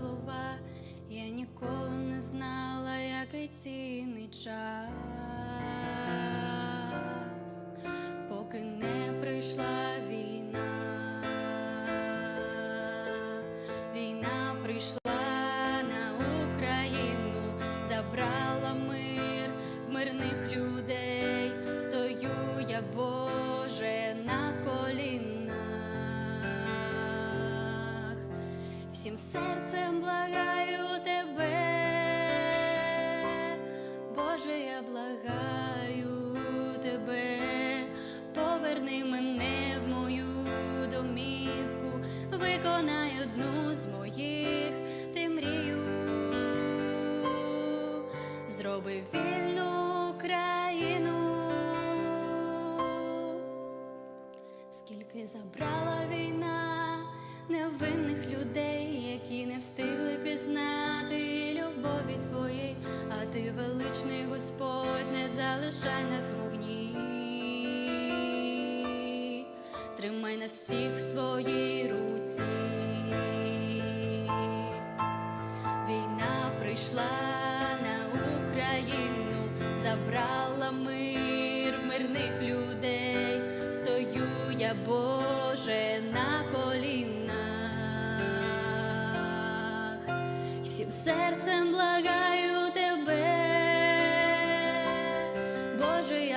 слова, я ніколи не знала, який цінний час, поки не прийшла війна. Всім серцем благаю тебе, Боже, я благаю тебе, поверни мене в мою домівку, виконай одну з моїх. Ти мрію, зроби вільну країну. Скільки забрала війна ти величний Господь, не залишай нас в вогні. Тримай нас всіх в своїй руці. Війна прийшла на Україну, забрала мир мирних людей. Стою я, Боже, на колінах, і всім серцем благаю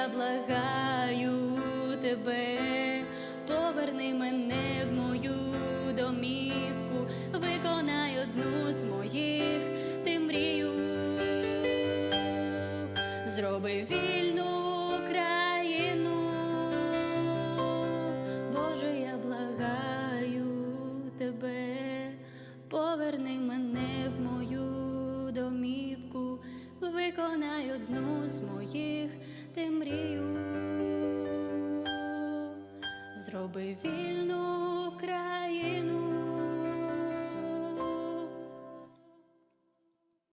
благаю тебе, поверни мене в мою домівку, виконай одну з моїх. Ти мрію, зроби вільну країну, Боже, я благаю тебе, поверни мене в мою домівку, виконай одну з моїх мрію, зроби вільну